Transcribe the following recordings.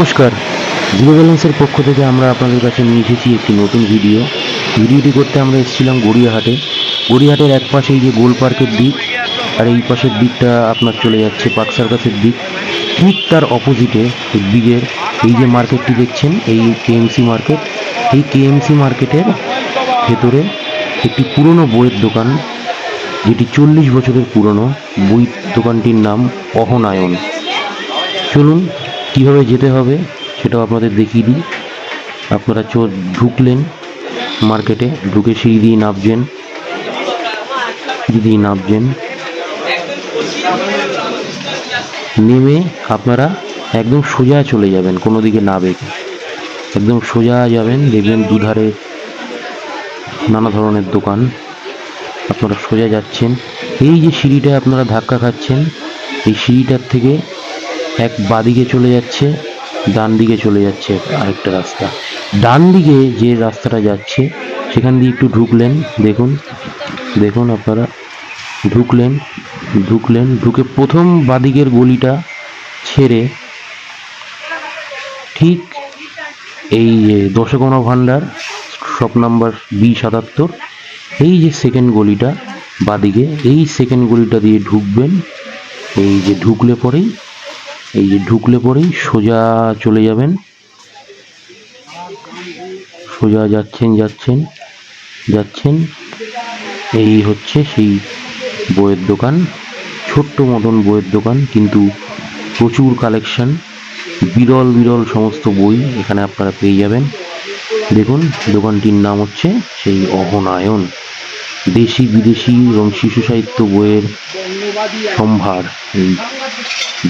নমস্কার। জিরো ব্যালেন্সের পক্ষ থেকে আমরা আপনাদের কাছে নিয়ে এসেছি একটি নতুন ভিডিও ভিডিওটি করতে আমরা এসেছিলাম গড়িয়াহাটে। গড়িয়াহাটের এক পাশে এই যে গোল পার্কের দিক, আর এই পাশের দিকটা আপনার চলে যাচ্ছে পার্ক সার্কাসের দিক। ঠিক তার অপোজিটে দিকের, এই যে মার্কেটটি দেখছেন, এই কেএমসি মার্কেট এই কেএমসি মার্কেটের ভেতরে একটি পুরনো বইয়ের দোকান, যেটি চল্লিশ বছরের পুরনো। বই দোকানটির নাম অহনায়ন। চলুন কীভাবে যেতে হবে সেটাও আপনাদের দেখিয়ে দিই। আপনারা চো ঢুকলেন মার্কেটে, ঢুকে সিঁড়ি দিয়ে নামছেন। সিঁড়ি দিয়ে নামছেন। নেমে আপনারা একদম সোজা চলে যাবেন, কোনো দিকে না বেঁকে। একদম সোজা যাবেন, দেখবেন দুধারে নানা ধরনের দোকান। আপনারা সোজা যাচ্ছেন। এই যে সিঁড়িটা আপনারা ধাক্কা খাচ্ছেন, এই সিঁড়িটার থেকে এক বাদিকে চলে যাচ্ছে ডান দিকে চলে যাচ্ছে আরেকটা রাস্তা। ডান দিকে যে রাস্তাটা যাচ্ছে, সেখান দিয়ে একটু ঢুকলেন, দেখুন দেখুন আপনারা, ঢুকলেন ঢুকলেন, ঢুকে প্রথম বাদিকের গলিটা ছেড়ে ঠিক এই যে দশকোনা ভাণ্ডার শপ নাম্বার বি সাতাত্তর, এই যে সেকেন্ড গলিটা বাদিকে, এই সেকেন্ড গলিটা দিয়ে ঢুকবেন, এই যে ঢুকলে পরেই এই যে ঢুকলে পরেই সোজা চলে যাবেন। সোজা যাচ্ছেন যাচ্ছেন যাচ্ছেন। এই হচ্ছে সেই বইয়ের দোকান, ছোট্ট মতন বইয়ের দোকান, কিন্তু প্রচুর কালেকশন বিরল বিরল সমস্ত বই এখানে আপনারা পেয়ে যাবেন। দেখুন, দোকানটির নাম হচ্ছে সেই অহনায়ন দেশি বিদেশি এবং শিশু সাহিত্য বইয়ের সম্ভার। এই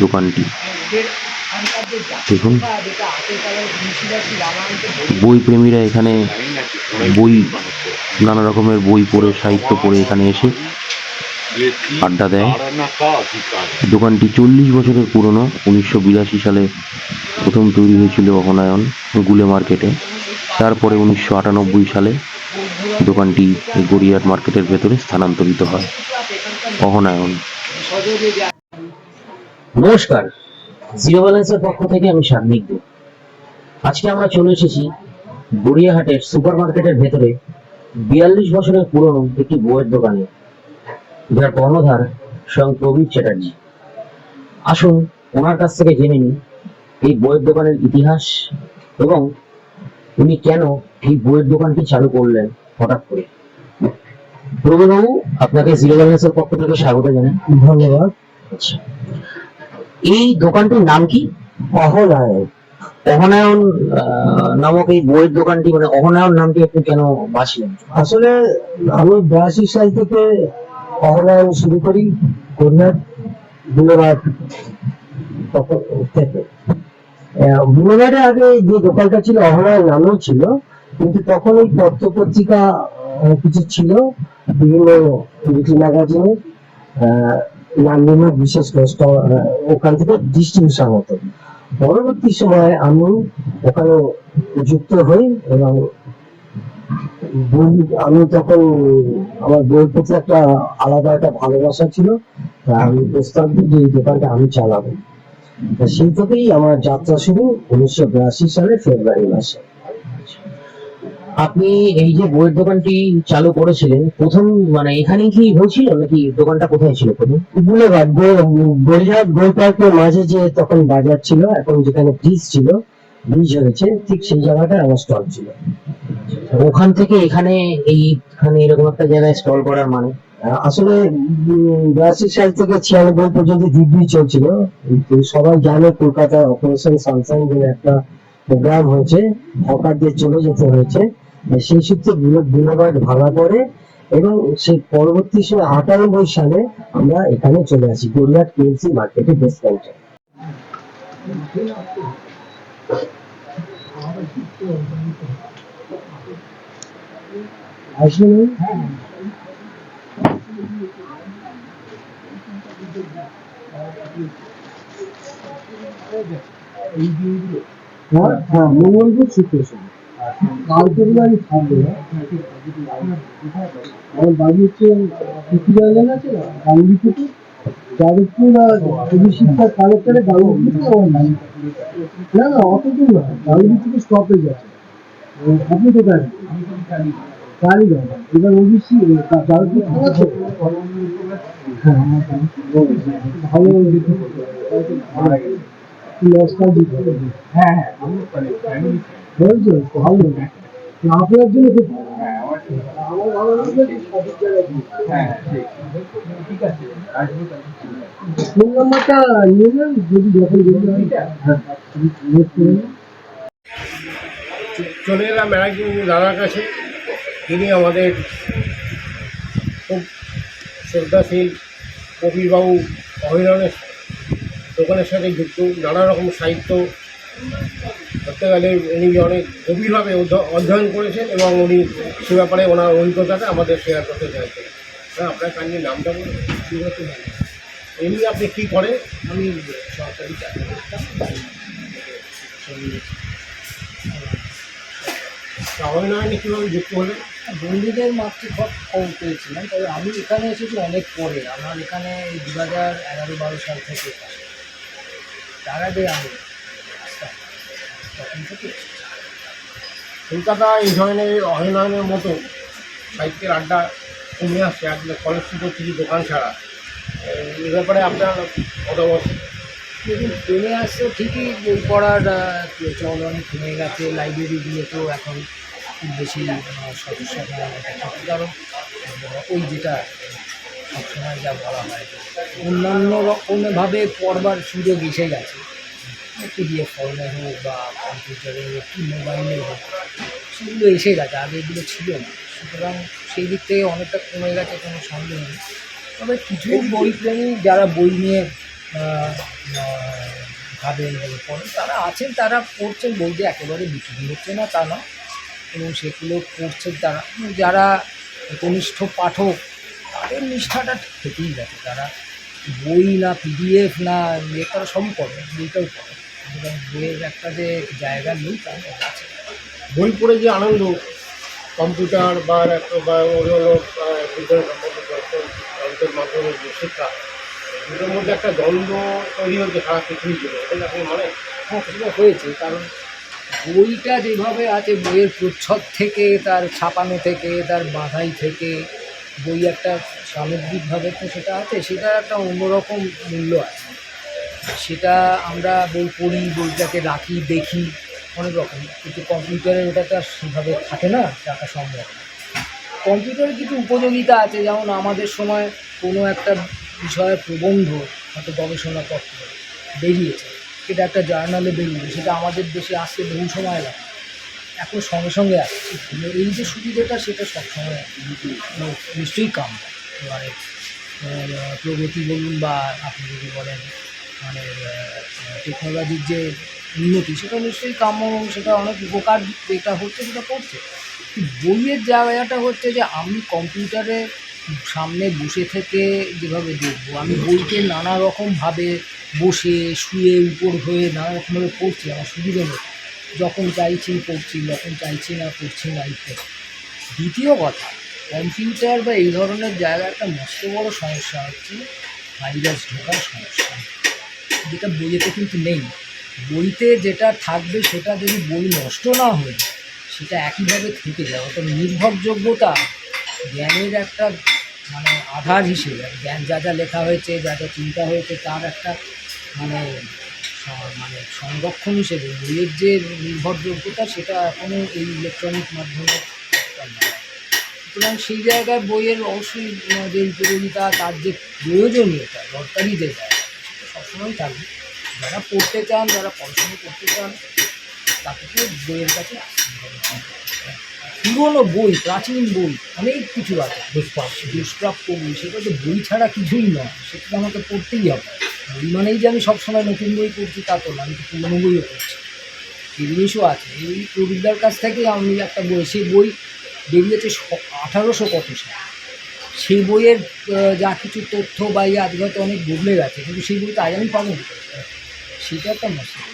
দোকানটি। দেখুন বই প্রেমীরা এখানে বই, নানা রকমের বই পড়ে, সাহিত্য পড়ে এখানে এসে আড্ডা দেয়। দোকানটি চল্লিশ বছরের পুরনো, উনিশশো বিরাশি সালে প্রথম তৈরি হয়েছিল অহনায়ন গুলে মার্কেটে। তারপরে উনিশশো আটানব্বই সালে দোকানটি গড়িয়ার মার্কেটের ভেতরে স্থানান্তরিত হয়। অহনায়ন নমস্কার। জিরো ব্যালেন্সের পক্ষ থেকে আমি দেব আজকে আমরা চলে এসেছি গড়িয়াহাটের সুপার মার্কেটের ভেতরে বিয়াল্লিশ বছরের পুরনো একটি বইয়ের দোকানে যার কর্ণধার স্বয়ং প্রবীর চ্যাটার্জি। আসুন ওনার কাছ থেকে জেনে নিই এই বইয়ের দোকানের ইতিহাস এবং উনি কেন এই বইয়ের দোকানটি চালু করলেন হঠাৎ করে। প্রবীণবাবু আপনাকে জিরো ব্যালেন্সের পক্ষ থেকে স্বাগত জানাই। ধন্যবাদ। আচ্ছা। এই দোকানটির নাম কি? অহনায়ন। অহনায়ন আহ, নামক এই বইয়ের দোকানটি মানে অহনায়ন নামটি আপনি কেন বাঁচলেন আসলে আমি বিরাশি সাল থেকে অহনায়ন শুরু করি কন্যার তখন থেকে। বুলেবাডে আগে যে দোকানটা ছিল অহনায়ন নামেও ছিল কিন্তু তখন ওই পত্র পত্রিকা কিছু ছিল বিভিন্ন লিটল ম্যাগাজিনে বিশেষ ওখান থেকে ডিস্ট্রিবিউশন হতো পরবর্তী আমি ওখানে যুক্ত হই এবং আমি তখন আমার বইয়ের প্রতি একটা আলাদা একটা ভালোবাসা ছিল আমি প্রস্তাব দিই যে এই দোকানটা আমি চালাবো। সেই থেকেই আমার যাত্রা শুরু উনিশশো বিরাশি সালে ফেব্রুয়ারি মাসে। আপনি এই যে বইয়ের দোকানটি চালু করেছিলেন প্রথম মানে এখানে কি হয়েছিল নাকি দোকানটা কোথায় ছিল প্রথম? বুলেবাদ গড়িয়াহাট পার্কের মাঝে যে তখন বাজার ছিল এখন যেখানে ব্রিজ ছিল ব্রিজ হয়েছে ঠিক সেই জায়গাটায় আমার স্টল ছিল। ওখান থেকে এখানে এইখানে এরকম একটা জায়গায় স্টল করার মানে? আসলে বিরাশি সাল থেকে ছিয়ানব্বই পর্যন্ত দিব্যি চলছিল। সবাই জানে কলকাতায় অপারেশন সানশাইন বলে একটা প্রোগ্রাম হয়েছে হকারদের চলে যেতে হয়েছে। সেই সূত্রে বিনোবাদ ভাঙা পড়ে এবং সেই পরবর্তী সময় আটানব্বই সালে আমরা এখানে চলে আসি গড়িয়াট কেএমসি মার্কেটে বেসমেন্টে আসলে হ্যাঁ হ্যাঁ মঙ্গলবার শুক্র শনি কালকে বলে আমি থাকব আমার বাড়ি হচ্ছে না গাঙ্গি পুকুর যাদবপুর আর অভিষিক্তা কালেক্টরে গাড়ি না না, অত দূর না গাড়ি থেকে স্টপেজ আছে। আপনি কোথায়? কালীগঞ্জ। এবার তো হ্যাঁ ভালো নস্টালজিক হ্যাঁ হ্যাঁ আমি মানে ফ্যামিলি বলছো ভালো আপনার জন্য খুব ভালো। হ্যাঁ আমার আমার ভালো লাগবে যে সঠিক জায়গায় দিয়ে। হ্যাঁ ঠিক ঠিক আছে আসব তাহলে ফোন নাম্বারটা নিয়ে নেন যদি যখন যেতে হয় হ্যাঁ নোট করে নিন। চলে এলাম একজন দাদার কাছে তিনি আমাদের খুব শ্রদ্ধাশীল কবিবাবু অভিনয়ের দোকানের সাথে যুক্ত, নানা রকম সাহিত্য করতে গেলে উনি অনেক গভীরভাবে অধ্য- অধ্যয়ন করেছেন এবং উনি সে ব্যাপারে ওনার অভিজ্ঞতাটা আমাদের শেয়ার করতে চাইছেন। হ্যাঁ আপনার কান্ডি নামটা বলুন। এমনি আপনি কী করেন? আমি সরকারি চাকরি করতাম। কীভাবে যুক্ত হলেন? বন্ধুদের মাতৃভাব খবর পেয়েছিলাম, তবে আমি এখানে এসেছি অনেক পরে। আমার এখানে দু হাজার এগারো বারো সাল থেকে। থেকে। কলকাতা এই ধরনের অভিনয়নের মতো সাহিত্যের আড্ডা কমে আসছে একদম কলেজ স্ট্রিটের কিছু দোকান ছাড়া। এ ব্যাপারে আপনার মতামত? দেখুন, কমে আসছে ঠিকই বই পড়ার চল অনেক কমে গেছে লাইব্রেরিগুলোতেও এখন বেশি সদস্য। কারণ ওই যেটা সবসময় যা বলা হয়। অন্যান্য রকমভাবে পড়বার সুযোগ এসে গেছে। পিডিএফ ফর্মে হোক বা কম্পিউটারে হোক কি মোবাইলে হোক, সেগুলো এসে গেছে, আগে এগুলো ছিল না। সুতরাং সেই দিক থেকে অনেকটা কমে গেছে, কোনো সন্দেহ নেই। তবে কিছু বই প্রেমী যারা বই নিয়ে ভাবেন পড়েন, তারা আছেন, তারা পড়ছেন বই যে একেবারে বিক্রি হচ্ছে না, তা না এবং সেগুলো পড়ছেন তারা। যারা কনিষ্ঠ পাঠক তাদের নিষ্ঠাটা থেকেই গেছে। তারা বই না পিডিএফ না ইয়ে তারা সবই পড়ে বইটাও পড়ে। সুতরাং বইয়ের একটা যে জায়গা নেই তা নয়, আছে বই পড়ে যে আনন্দ কম্পিউটার বা বা সম্বন্ধে যন্ত্রের মাধ্যমে যে শিক্ষা দুটোর মধ্যে একটা দ্বন্দ্ব তৈরি হচ্ছে সারা পৃথিবীর জন্য এটা আপনি মানে হ্যাঁ হয়েছে কারণ বইটা যেভাবে আছে বইয়ের প্রচ্ছদ থেকে তার ছাপানো থেকে তার বাঁধাই থেকে বই একটা সামগ্রিকভাবে তো সেটা আছে সেটার একটা অন্যরকম মূল্য আছে। সেটা আমরা বই পড়ি, বইটাকে রাখি, দেখি, অনেক রকম। কিন্তু কম্পিউটারে ওটা তো আর সেভাবে থাকে না, রাখা সম্ভব না। কম্পিউটারে কিছু উপযোগিতা আছে, যেমন আমাদের সময় কোনো একটা বিষয়ে প্রবন্ধ, হয়তো গবেষণাপত্র বেরিয়েছে, সেটা একটা জার্নালে বেরিয়েছে, সেটা আমাদের দেশে আসতে বহু সময় লাগে। এখন সঙ্গে সঙ্গে আসছে। এই যে সুবিধাটা সেটা সবসময় নিশ্চয়ই কাম আহ, প্রগতি বলুন বা আপনি যদি বলেন মানে টেকনোলজির যে উন্নতি সেটা নিশ্চয়ই কাম্য এবং সেটা অনেক উপকার যেটা হচ্ছে সেটা করছে। বইয়ের জায়গাটা হচ্ছে যে আমি কম্পিউটারে সামনে বসে থেকে যেভাবে দেখব আমি বইকে নানা রকমভাবে বসে শুয়ে উপর হয়ে নানা রকমভাবে পড়ছি আমার সুবিধে মতো যখন চাইছি পড়ছি যখন চাইছি না পড়ছি ইত্যাদি দ্বিতীয় কথা, কম্পিউটার বা এই ধরনের জায়গা একটা মস্ত বড় সমস্যা হচ্ছে, ভাইরাস ঢোকার সমস্যা। যেটা বইয়েতে কিন্তু নেই। বইতে যেটা থাকবে, সেটা যদি বই নষ্ট না হয়ে সেটা একইভাবে থেকে যায়। অর্থাৎ নির্ভরযোগ্যতা জ্ঞানের একটা মানে আধার হিসেবে। জ্ঞান যা যা লেখা হয়েছে, যা যা চিন্তা হয়েছে, তার একটা মানে মানে সংরক্ষণ হিসেবে বইয়ের যে নির্ভরযোগ্যতা সেটা এখনও এই ইলেকট্রনিক মাধ্যমে সুতরাং সেই জায়গায় বইয়ের অবশ্যই যে উপযোগিতা তার যে প্রয়োজনীয়তা দরকারি যে জায়গা সেটা সবসময় থাকবে। যারা পড়তে চান যারা পড়াশোনা করতে চান তাদেরকে বইয়ের কাছে। পুরনো বই প্রাচীন বই অনেক কিছু আছে। দুষ্প্রাপ্য দুষ্প্রাপ্য বই সেটা তো বই ছাড়া কিছুই নয় সেটা আমাকে পড়তেই হবে। বই মানেই যে আমি সবসময় নতুন বই পড়ছি, তা তো না, আমি পুরনো বইও পড়ছি। সেই জিনিসও আছে। এই প্রদীপদার কাছ থেকে আমি একটা বই, সেই বই বেরিয়েছে আঠারোশো কত সালে। সেই বইয়ের যা কিছু তথ্য বা ইয়ে আজকে হয়তো অনেক বদলে গেছে, কিন্তু সেই বইটা আজ আমি পাবো সেটা একটা মুশকিল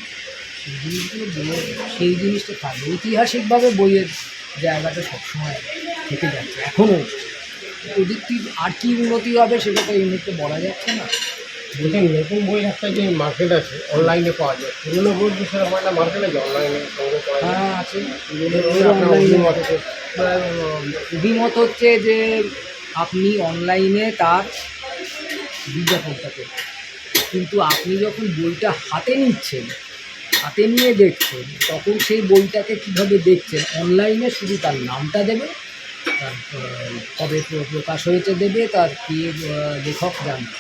সেই জিনিসগুলো বইয়ের সেই জিনিসটা থাকবে ঐতিহাসিকভাবে বইয়ের জায়গাটা সবসময় থেকে যাচ্ছে, এখনও। কি আর কি উন্নতি হবে সেটা তো এই মুহূর্তে বলা যাচ্ছে না। বলছি নতুন বই একটা যে মার্কেট আছে অনলাইনে পাওয়া যায়। পুরোনো বই যে সেরকম একটা মার্কেট আছে অনলাইনে সংগ্রহ করা হ্যাঁ আছে। অভিমত হচ্ছে যে আপনি অনলাইনে তার বিজ্ঞাপনটা করবেন কিন্তু আপনি যখন বইটা হাতে নিচ্ছেন হাতে নিয়ে দেখছেন তখন সেই বইটাকে কীভাবে দেখছেন? অনলাইনে শুধু তার নামটা দেবে তার কবে প্রকাশ হয়েছে দেবে তার কি লেখক জানবে।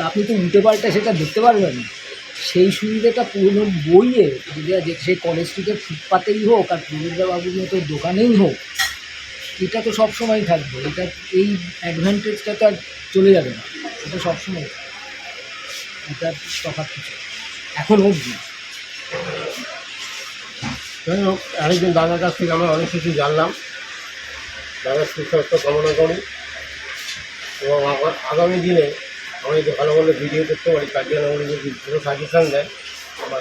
আপনি তো উল্টে পাল্টা সেটা দেখতে পারবেন। সেই সুবিধাটা পুরনো বইয়ে যে সেই কলেজ স্ট্রিটের ফুটপাতেই হোক আর বাবুর মতো দোকানেই হোক, এটা তো সবসময় থাকবে। এটা এই অ্যাডভান্টেজটা তো আর চলে যাবে না। এটা সবসময়। এটার তফাৎ কিছু। এখন অবধি। যাই হোক, আরেকজন দাদার কাছ থেকে আমরা অনেক কিছু জানলাম। দাদার সুস্বাস্থ্য কামনা করি। এবং আগামী দিনে আমরা ভালো ভালো ভিডিও করতে পারি দেয়, আমরা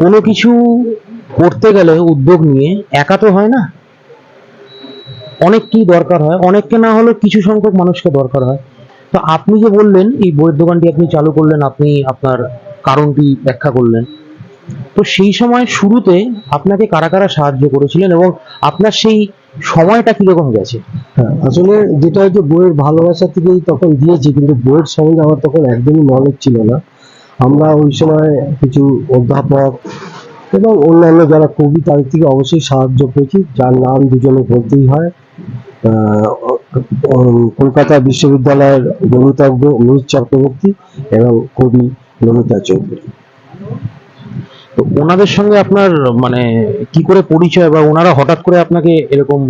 কোনো কিছু করতে গেলে উদ্যোগ নিয়ে একা তো হয় না? অনেককেই দরকার হয়, অনেককে না হলেও কিছু সংখ্যক মানুষকে দরকার হয়। তো আপনি যে বললেন, এই বইয়ের দোকানটি আপনি চালু করলেন, আপনি আপনার কারণটি ব্যাখ্যা করলেন। তো সেই সময় শুরুতে আপনাকে কারা কারা সাহায্য করেছিলেন এবং আপনার সেই সময়টা কীরকম গেছে? হ্যাঁ আসলে যেটা হয়তো বইয়ের ভালোবাসা থেকেই তখন দিয়েছি, কিন্তু বইয়ের সম্বন্ধে আমার তখন একদমই নলেজ ছিল না। আমরা ওই সময় কিছু অধ্যাপক এবং অন্যান্য যারা কবি, তাদের থেকে অবশ্যই সাহায্য পেয়েছি, যার নাম দুজনে বলতেই হয়। কলকাতা বিশ্ববিদ্যালয়ের গণিতজ্ঞ অনুজ চক্রবর্তী এবং কবি নমিতা চৌধুরী। তো ওনাদের সঙ্গে আপনার মানে কি করে পরিচয় বা ওনারা হঠাৎ করে আপনাকে এরকম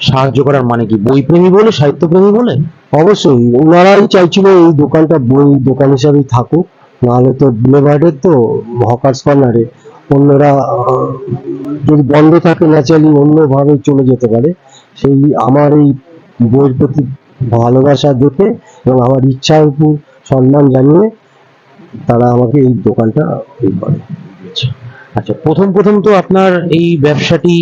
সাহায্য করার মানে কি? বইপ্রেমী বলে, সাহিত্যপ্রেমী বলে? অবশ্যই। ওনারাই চাইছিল এই দোকানটা, বই দোকান হিসাবেই থাকুক, নাহলে তো বুলেভার্ডের তো হকার্স কর্নারে। অন্যরা, যদি বন্ধ থাকে ন্যাচারালি অন্যভাবে চলে যেতে পারে। সেই আমার এই বইয়ের প্রতি ভালোবাসা দেখে এবং আমার ইচ্ছার উপর সম্মান জানিয়ে তারা আমাকে এই দোকানটা করে। আচ্ছা প্রথম প্রথম তো আপনার এই ব্যবসাটি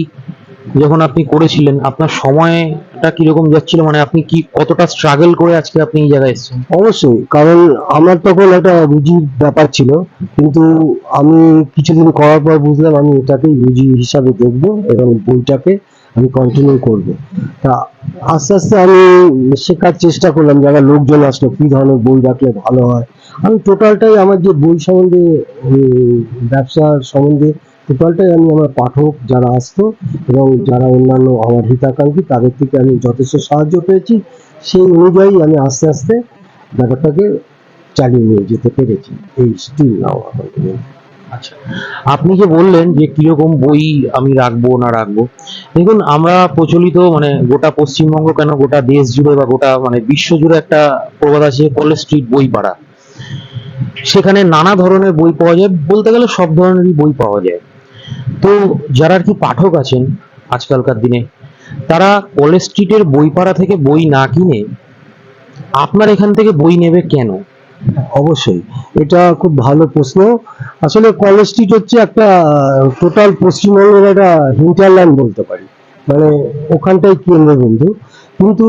যখন আপনি করেছিলেন, আপনার সময়টা কীরকম যাচ্ছিল? মানে আপনি কি কতটা স্ট্রাগল করে আজকে আপনি এই জায়গায় এসেছেন? অবশ্যই, কারণ আমার তখন একটা রুজির ব্যাপার ছিল। কিন্তু আমি কিছুদিন করার পর বুঝলাম আমি এটাকেই রুজি হিসাবে দেখব এবং বইটাকে আমি কন্টিনিউ করব। তা আস্তে আস্তে আমি শেখার চেষ্টা করলাম, যারা লোকজন আসলো, কি ধরনের বই রাখলে ভালো হয়। আমি টোটালটাই আমার যে বই সম্বন্ধে ব্যবসার সম্বন্ধে টোটালটাই আমি আমার পাঠক যারা আসতো এবং যারা অন্যান্য আমার হিতাকাঙ্ক্ষী, তাদের থেকে আমি যথেষ্ট সাহায্য পেয়েছি। সেই অনুযায়ী আমি আস্তে আস্তে ব্যাপারটাকে চালিয়ে নিয়ে যেতে পেরেছি। এই স্টিল নাও পর্যন্ত। আচ্ছা। আপনি যে বললেন যে কীরকম বই আমি রাখব না রাখব, দেখুন আমরা প্রচলিত মানে গোটা পশ্চিমবঙ্গ কেন গোটা দেশ জুড়ে বা গোটা মানে বিশ্ব জুড়ে একটা প্রবাদ আছে কলেজ স্ট্রিট বই পাড়া। সেখানে নানা ধরনের বই পাওয়া যায়, বলতে গেলে সব ধরনেরই বই পাওয়া যায়। তো যারা আর কি পাঠক আছেন আজকালকার দিনে, তারা কলেজ স্ট্রিটের বই পাড়া থেকে বই না কিনে আপনার এখান থেকে বই নেবে কেন? অবশ্যই। এটা খুব ভালো প্রশ্ন। আসলে কলেজ স্ট্রিট হচ্ছে একটা টোটাল পশ্চিমবঙ্গের একটা হিন্টারল্যান্ড বলতে পারি। মানে ওখানটাই কেন্দ্রবিন্দু। কিন্তু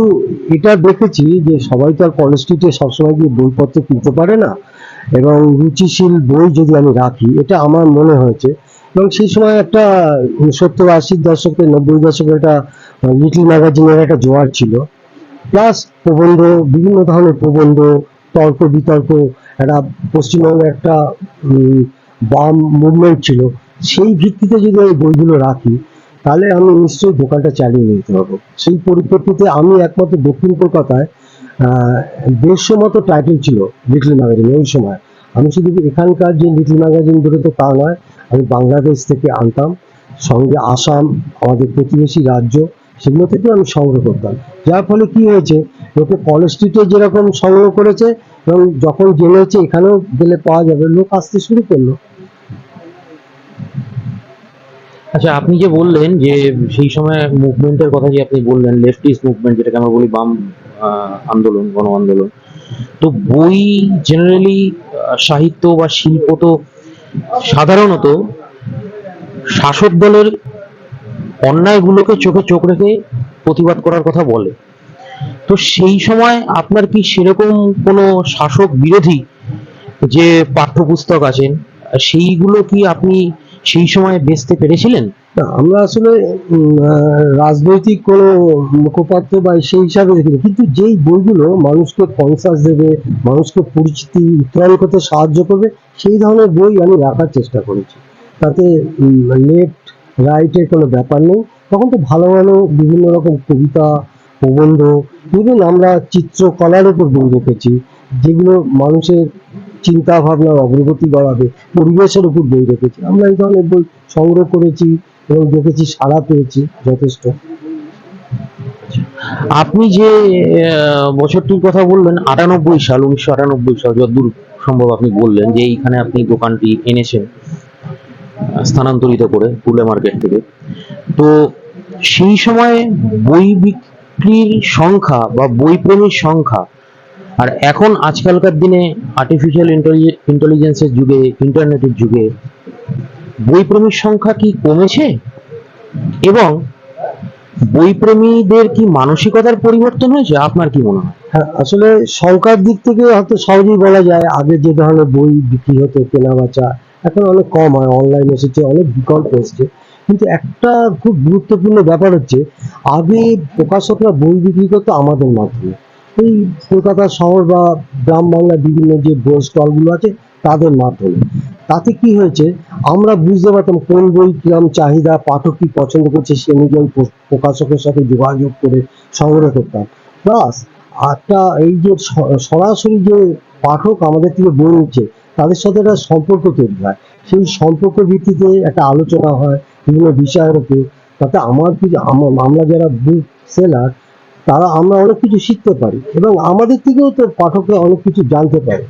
এটা দেখেছি যে সবাই তো আর কলেজ স্ট্রিটে সবসময় গিয়ে বইপত্র কিনতে পারে না। এবং রুচিশীল বই যদি আমি রাখি, এটা আমার মনে হয়েছে। এবং সেই সময় একটা সত্তর আশির দশকে, নব্বই দশকে একটা লিটল ম্যাগাজিনের একটা জোয়ার ছিল। প্লাস প্রবন্ধ, বিভিন্ন ধরনের প্রবন্ধ তর্ক বিতর্ক, একটা পশ্চিমবঙ্গে একটা বাম মুভমেন্ট ছিল, সেই ভিত্তিতে যদি আমি বইগুলো রাখি, তাহলে আমি নিশ্চয়ই দোকানটা চালিয়ে নিতে পারব। সেই পরিপ্রেক্ষিতে আমি একমাত্র দক্ষিণ কলকাতায় দেড়শো মতো টাইটেল ছিল লিটল ম্যাগাজিন ওই সময়। আমি শুধু এখানকার যে লিটল ম্যাগাজিন তো তা নয়, আমি বাংলাদেশ থেকে আনতাম, সঙ্গে আসাম, আমাদের প্রতিবেশী রাজ্য, সেগুলো থেকে আমি সংগ্রহ করতাম। যার ফলে কি হয়েছে লোকে কলেজ যেরকম সংগ্রহ করেছে, এবং যখন জেনেছে, এখানেও গেলে পাওয়া যাবে। লোক আসতে শুরু করল। আচ্ছা আপনি যে বললেন যে সেই সময় মুভমেন্টের কথা যে আপনি বললেন লেফটিস্ট মুভমেন্ট যেটাকে আমরা বলি বাম আন্দোলন গণ আন্দোলন তো বই জেনারেলি সাহিত্য বা শিল্প তো সাধারণত শাসক দলের অন্যায়গুলোকে চোখে চোখ রেখে প্রতিবাদ করার কথা বলে। তো সেই সময় আপনার কি সেরকম কোনো শাসক বিরোধী যে পাঠ্যপুস্তক আছেন, সেইগুলো কি আপনি সেই সময় বেচতে পেরেছিলেন? আমরা আসলে রাজনৈতিক কোনো মুখপাত্র বা সেই হিসাবে দেখিনি কিন্তু যেই বইগুলো মানুষকে কনসাস দেবে, মানুষকে পরিচিতি উত্তরণ করতে সাহায্য করবে, সেই ধরনের বই আমি রাখার চেষ্টা করেছি। তাতে লেফট, রাইটের কোনো ব্যাপার নেই। তখন তো ভালো ভালো বিভিন্ন রকম কবিতা প্রবন্ধ ইভেন আমরা চিত্রকলার উপর বই রেখেছি, যেগুলো মানুষের চিন্তা ভাবনার অগ্রগতি বাড়াবে, পরিবেশের উপর বই রেখেছি। আমরা এই ধরনের বই সংগ্রহ করেছি এবং দেখেছি, সাড়া পেয়েছি যথেষ্ট। আপনি যে বছরটির কথা বললেন, আটানব্বই সাল, উনিশশো আটানব্বই সাল যতদূর সম্ভব আপনি বললেন যে এইখানে আপনি দোকানটি এনেছেন, স্থানান্তরিত করে পুলে মার্কেট থেকে। তো সেই সময় বই বিক্রির সংখ্যা বা বইপ্রেমীর সংখ্যা, আর এখন আজকালকার দিনে আর্টিফিশিয়াল ইন্টেলিজেন্সের যুগে ইন্টারনেটের যুগে বই প্রেমীর সংখ্যা কি কমেছে? এবং বইপ্রেমীদের কি মানসিকতার পরিবর্তন হয়েছে? আপনার কি মনে হয়? হ্যাঁ আসলে সংখ্যার দিক থেকে হয়তো সহজেই বলা যায়, আগে যে ধরনের বই বিক্রি হতো কেনা বেচা এখন অনেক কম হয় অনলাইন এসেছে, অনেক বিকল্প এসেছে। কিন্তু একটা খুব গুরুত্বপূর্ণ ব্যাপার হচ্ছে, আগে প্রকাশকরা বই বিক্রি করতো আমাদের মাধ্যমে। এই কলকাতা শহর বা গ্রাম বাংলার বিভিন্ন যে বই স্টলগুলো আছে, তাদের মাধ্যমে। তাতে কি হয়েছে, আমরা বুঝতে পারতাম কোন বই কিরম চাহিদা, পাঠক কি পছন্দ করছে, সে অনুযায়ী প্র- প্রকাশকের সাথে যোগাযোগ করে সংগ্রহ করতাম। প্লাস একটা এই যে সরাসরি যে পাঠক আমাদের থেকে বই নিচ্ছে, তাদের সাথে একটা সম্পর্ক তৈরি হয়। সেই সম্পর্ক ভিত্তিতে একটা আলোচনা হয় বিভিন্ন বিষয়ের উপর তাতে আমার কিছু, আমরা যারা বুক সেলার তারা আমরা অনেক কিছু শিখতে পারি এবং আমাদের থেকেও তো পাঠকরা অনেক কিছু জানতে পারে।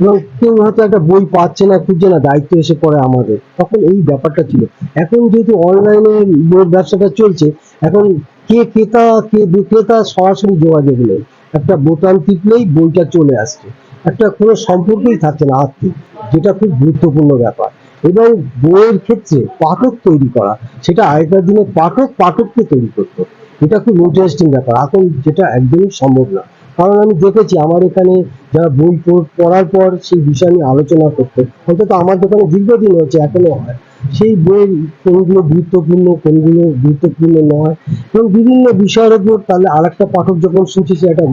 এবং কেউ হয়তো একটা বই পাচ্ছে না, খুঁজছে না, দায়িত্ব এসে পড়ে আমাদের। তখন এই ব্যাপারটা ছিল। এখন যেহেতু অনলাইনে বইয়ের ব্যবসাটা চলছে, এখন কে ক্রেতা, কে বিক্রেতা সরাসরি যোগাযোগ নেই। একটা বোতাম টিপলেই বইটা চলে আসছে। একটা কোনো সম্পর্কই থাকছে না আর্থিক, যেটা খুব গুরুত্বপূর্ণ ব্যাপার। এবং বইয়ের ক্ষেত্রে পাঠক তৈরি করা, সেটা আগেকার দিনে পাঠক পাঠককে তৈরি করতো। এটা খুব ইন্টারেস্টিং ব্যাপার। এখন যেটা একদমই সম্ভব না। কারণ আমি দেখেছি আমার এখানে যারা বই পড়ার পর সেই বিষয় নিয়ে আলোচনা করতে। অন্তত আমার দোকানে দীর্ঘদিন হচ্ছে এখনও হয়। সেই বইয়ের কোনগুলো গুরুত্বপূর্ণ কোনগুলো গুরুত্বপূর্ণ নয়। এবং বিভিন্ন বিষয়ের উপর তাহলে আরেকটা পাঠক যখন শুনছে, সে একটা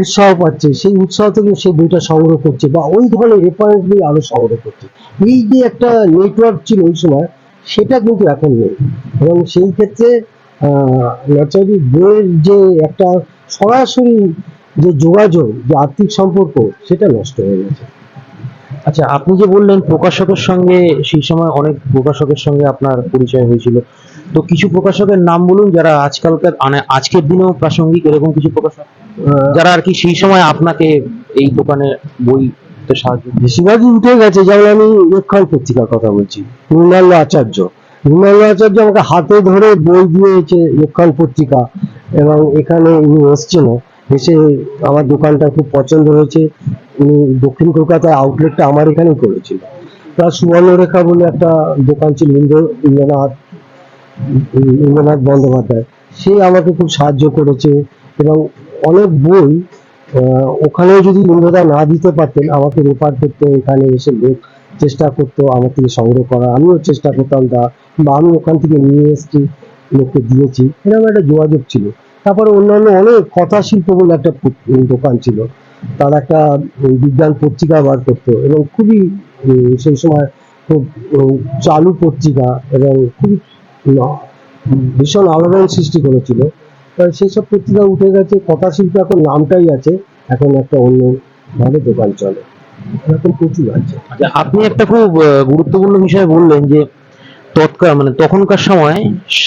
উৎসাহ পাচ্ছে, সেই উৎসাহ থেকে সে বইটা সংগ্রহ করছে বা ওই ধরনের রেফারেন্স বই আরও সংগ্রহ করছে। এই যে একটা নেটওয়ার্ক ছিল ওই সময়, সেটা কিন্তু এখন নেই। এবং সেই ক্ষেত্রে ন্যাচারালি বইয়ের যে একটা সরাসরি যে যোগাযোগ, যে আর্থিক সম্পর্ক, সেটা নষ্ট হয়ে গেছে। আচ্ছা আপনি যে বললেন প্রকাশকের সঙ্গে, সেই সময় অনেক প্রকাশকের সঙ্গে আপনার পরিচয় হয়েছিল। তো কিছু প্রকাশকের নাম বলুন যারা আজকালকার মানে আজকের দিনেও প্রাসঙ্গিক এরকম কিছু প্রকাশক যারা আর কি সেই সময় আপনাকে এই দোকানে বই সাহায্য? বেশিরভাগই উঠে গেছে, যেমন আমি লেখন পত্রিকার কথা বলছি আচার্য। মৃণাল আচার্য আমাকে হাতে ধরে বই দিয়েছে লেখন পত্রিকা, এবং এখানে উনি এসছেন এসে আমার দোকানটা খুব পছন্দ হয়েছে। উনি দক্ষিণ কলকাতায় আউটলেটটা আমার এখানেই করেছিল। তার সুবর্ণরেখা বলে একটা দোকান ছিল, ইন্দ্র ইন্দ্রনাথ ইন্দ্রনাথ বন্দ্যোপাধ্যায়। সে আমাকে খুব সাহায্য করেছে এবং অনেক বই ওখানেও যদি ইন্দ্রদা না দিতে পারতেন, আমাকে রেফার করতে, এখানে এসে লোক চেষ্টা করতো আমার থেকে সংগ্রহ করা আমিও চেষ্টা করতাম তা বা আমি ওখান থেকে নিয়ে এসেছি, লোককে দিয়েছি। এরকম একটা যোগাযোগ ছিল। তারপরে অন্যান্য অনেক কথা শিল্প বলে একটা দোকান ছিল। তারা একটা বিজ্ঞান পত্রিকা বার করতো এবং খুবই সেই সময় খুব চালু পত্রিকা এবং খুবই ভীষণ আলোড়ন সৃষ্টি করেছিল। সেই সব পত্রিকা উঠে গেছে। কথা শিল্প এখন নামটাই আছে। এখন একটা অন্য ভাবে দোকান চলে। এরকম প্রচুর আছে। আচ্ছা, আপনি একটা খুব গুরুত্বপূর্ণ বিষয় বললেন যে তৎকাল মানে তখনকার সময়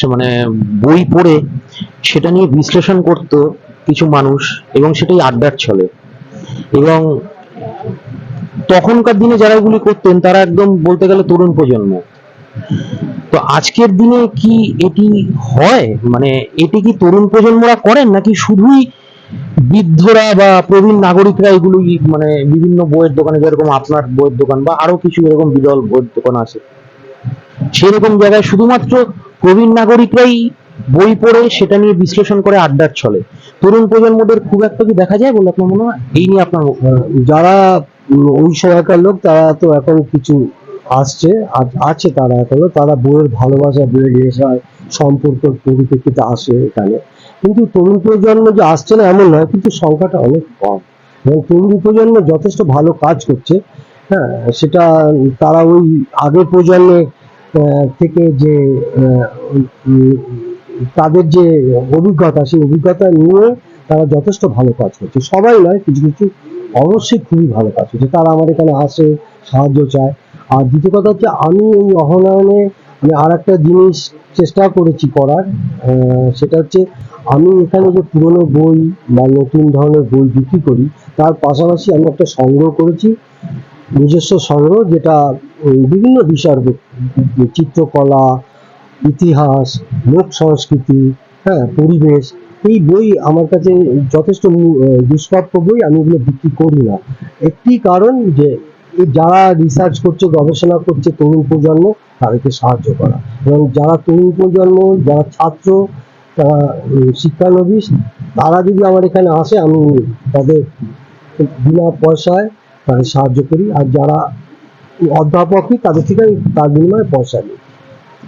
মানে বই পড়ে সেটা নিয়ে বিশ্লেষণ করত কিছু মানুষ এবং সেটাই আড্ডার ছলে। এবং তখনকার দিনে যারা এগুলি করতেন, তারা একদম বলতে গেলে তরুণ প্রজন্ম। তো আজকের দিনে কি এটি হয়? মানে এটি কি তরুণ প্রজন্মরা করেন, নাকি শুধুই বৃদ্ধরা বা প্রবীণ নাগরিকরা এগুলো মানে বিভিন্ন বইয়ের দোকানে, যেরকম আপনার বইয়ের দোকান বা আরও কিছু এরকম বিরল বইয়ের দোকান আছে? সেরকম জায়গায় শুধুমাত্র প্রবীণ নাগরিকরাই বই পড়ে সেটা নিয়ে বিশ্লেষণ করে আড্ডার চলে তরুণ প্রজন্মদের খুব একটা কি দেখা যায় বলে আপনার মনে হয়? এই নিয়ে আপনার যারা ওই সময়কার লোক তারা তো এখন কিছু আসছে আছে তারা এখনও তারা বইয়ের ভালোবাসা বইয়ের নেশায় সম্পর্ক পরিপ্রেক্ষিতে আসে এখানে। কিন্তু তরুণ প্রজন্ম যে আসছে না এমন নয় কিন্তু সংখ্যাটা অনেক কম। এবং তরুণ প্রজন্ম যথেষ্ট ভালো কাজ করছে হ্যাঁ সেটা তারা ওই আগের প্রজন্মের আহ, থেকে যে তাদের যে অভিজ্ঞতা, সেই অভিজ্ঞতা নিয়ে তারা যথেষ্ট ভালো কাজ করছে। সবাই নয়, কিছু কিছু অবশ্যই খুবই ভালো কাজ করছে। তারা আমার এখানে আসে, সাহায্য চায়। আর দ্বিতীয় কথা হচ্ছে, আমি এই অহনয়নে আমি আর একটা জিনিস চেষ্টা করেছি করার সেটা হচ্ছে, আমি এখানে যে পুরনো বই বা নতুন ধরনের বই বিক্রি করি, তার পাশাপাশি আমি একটা সংগ্রহ করেছি। নিজস্ব সংগ্রহ যেটা বিভিন্ন বিষয়ের চিত্রকলা, ইতিহাস, লোক সংস্কৃতি হ্যাঁ পরিবেশ, এই বই আমার কাছে যথেষ্ট দুষ্প্রাপ্য বই, আমি এগুলো বিক্রি করি না। একটি কারণ যে যারা রিসার্চ করছে, গবেষণা করছে তরুণ প্রজন্ম, তাদেরকে সাহায্য করা। এবং যারা তরুণ প্রজন্ম, যারা ছাত্র তারা শিক্ষানবিশ তারা যদি আমার এখানে আসে, আমি তাদের বিনা পয়সায় তাদের সাহায্য করি। আর যারা অধ্যাপকই তাদের থেকে আমি তার বিনিময়ে পয়সা নিই।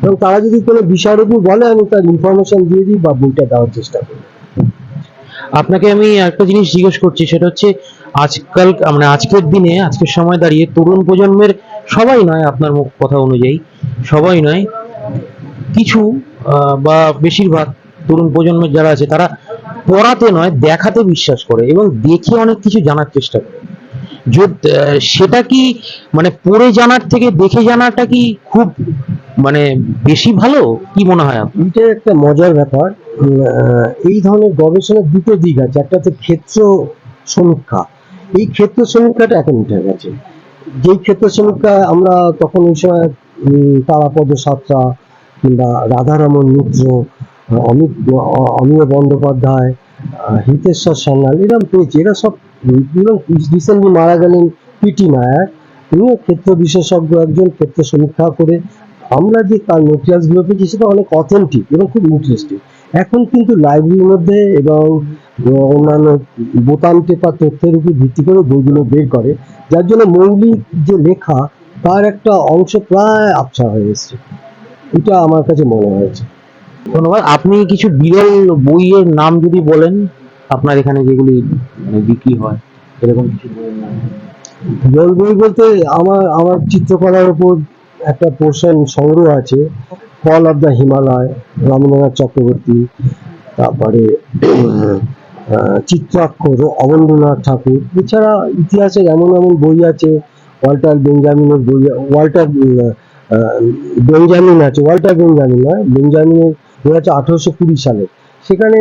এবং তারা যদি কোনো বিষয়ের উপর বলে, আমি তার ইনফরমেশন দিয়ে দিই বা বইটা দেওয়ার চেষ্টা করি। আপনাকে আমি একটা জিনিস জিজ্ঞেস করছি, সেটা হচ্ছে আজকাল মানে আজকের দিনে, আজকের সময় দাঁড়িয়ে তরুণ প্রজন্মের সবাই নয় আপনার মুখ কথা অনুযায়ী, সবাই নয়, কিছু বা বেশিরভাগ তরুণ প্রজন্মের যারা আছে, তারা পড়াতে নয়, দেখাতে বিশ্বাস করে এবং দেখে অনেক কিছু জানার চেষ্টা করে। সেটা কি মানে পড়ে জানার থেকে দেখে জানাটা কি খুব মানে বেশি ভালো? কি মনে হয়? এইটা একটা মজার ব্যাপার। এই ধরনের গবেষণার দুটো দিক আছে। একটা হচ্ছে ক্ষেত্র সমীক্ষা। এই ক্ষেত্র সমীক্ষাটা এখন উঠে গেছে। যেই ক্ষেত্র সমীক্ষা আমরা তখন ওই সময় তারাপদ সাতরা কিংবা রাধারমন মিত্র, অমিত অমিয় বন্দ্যোপাধ্যায় হিতেশ্বর সান্যাল এরকম পেয়েছি। এরা সব এবং রিসেন্টলি মারা গেলেন পিটি নায়ার। তিনিও ক্ষেত্র বিশেষজ্ঞ, একজন ক্ষেত্র সমীক্ষা করে। আমরা যে তার মেটেরিয়ালসগুলো পেয়েছি, সেটা অনেক অথেন্টিক এবং খুব ইন্টারেস্টিং এখন কিন্তু লাইব্রেরির মধ্যে এবং অন্যান্য বোতাম টেপা তথ্যের উপর ভিত্তি করে বইগুলো বের করে। যার জন্য মৌলিক যে লেখা, তার একটা অংশ প্রায় আবছা হয়ে এসছে। এটা আমার কাছে মনে হয়েছে। ধন্যবাদ। আপনি কিছু বিরল বইয়ের নাম যদি বলেন। আপনার এখানে যেগুলি মানে বিক্রি হয়, এরকম কিছু জল বই বলতে আমার আমার চিত্রকলার উপর একটা পোর্শন সংগ্রহ আছে, fall of the Himalaya Rabindranath Chakraborty, তারপরে চিত্রাক্ষর অবনীন্দ্রনাথ ঠাকুর, এছাড়া ইতিহাসের এমন এমন বই আছে, ওয়াল্টার বেঞ্জামিনের বই, ওয়াল্টার বেঞ্জামিন আছে, ওয়াল্টার বেঞ্জামিন নয় বেঞ্জামিনের বই আছে আঠারোশো কুড়ি সালে। সেখানে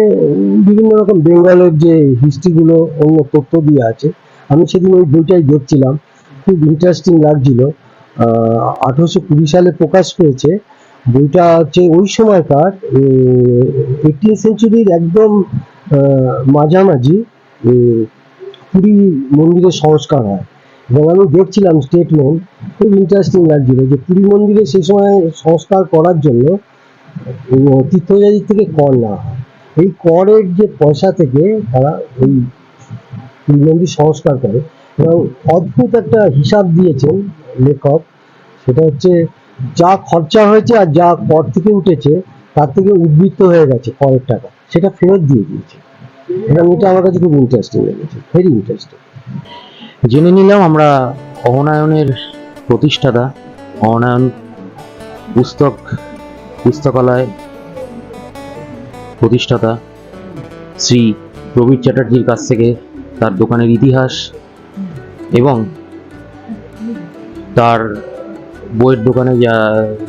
বিভিন্ন রকম বেঙ্গলের যে হিস্ট্রিগুলো অন্য তথ্য দিয়ে আছে, আমি সেদিন ওই বইটাই দেখছিলাম। খুব ইন্টারেস্টিং লাগছিল। আঠারোশো কুড়ি সালে প্রকাশ পেয়েছে। বইটা হচ্ছে ওই সময়কার এইটিন সেঞ্চুরির একদম মাঝামাঝি পুরী মন্দিরের সংস্কার হয়। এবং আমি দেখছিলাম স্টেটমেন্ট খুব ইন্টারেস্টিং লাগছিল যে পুরী মন্দিরে সেই সময় সংস্কার করার জন্য তীর্থযাত্রী থেকে কর না হয়। এই করের যে পয়সা থেকে তারা পুরী মন্দির সংস্কার করে এবং অদ্ভুত একটা হিসাব দিয়েছেন লেখক। সেটা হচ্ছে, যা খরচা হয়েছে আর যা কর থেকে উঠেছে, তার থেকে উদ্বৃত্ত হয়ে গেছে করের টাকা। সেটা ফেরত দিয়ে দিয়েছে। এবং এটা আমার কাছে খুব ইন্টারেস্টিং লেগেছে ভেরি ইন্টারেস্টিং জেনে নিলাম আমরা অহনায়নের প্রতিষ্ঠাতা অহনায়ন পুস্তক, পুস্তকালয় প্রতিষ্ঠাতা শ্রী প্রবীর চ্যাটার্জির কাছ থেকে তার দোকানের ইতিহাস এবং তার বইয়ের দোকানে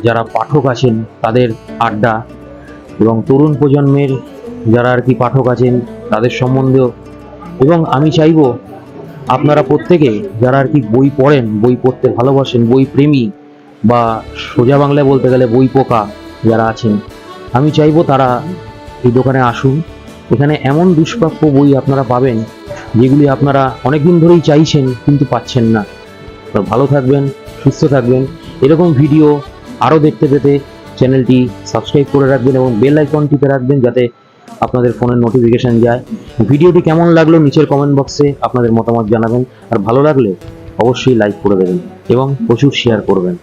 যারা পাঠক আছেন, তাদের আড্ডা এবং তরুণ প্রজন্মের যারা আর কি পাঠক আছেন, তাদের সম্বন্ধেও। এবং আমি চাইব আপনারা প্রত্যেকে যারা আর কি বই পড়েন, বই পড়তে ভালোবাসেন, বই প্রেমী বা সোজা বাংলায় বলতে গেলে বই পোকা যারা আছেন, আমি চাইব তারা এই দোকানে আসুন। এখানে এমন দুষ্প্রাপ্য বই আপনারা পাবেন, যেগুলি আপনারা অনেকদিন ধরেই চাইছেন কিন্তু পাচ্ছেন না। ভালো থাকবেন, সুস্থ থাকবেন। এরকম ভিডিও আরও দেখতে পেতে চ্যানেলটি সাবস্ক্রাইব করে রাখবেন এবং বেল আইকন টিপে রাখবেন যাতে আপনাদের ফোনের নোটিফিকেশন যায়। ভিডিওটি কেমন লাগল নিচের কমেন্ট বক্সে আপনাদের মতামত জানাবেন। আর ভালো লাগলে অবশ্যই লাইক করে দেবেন এবং প্রচুর শেয়ার করবেন।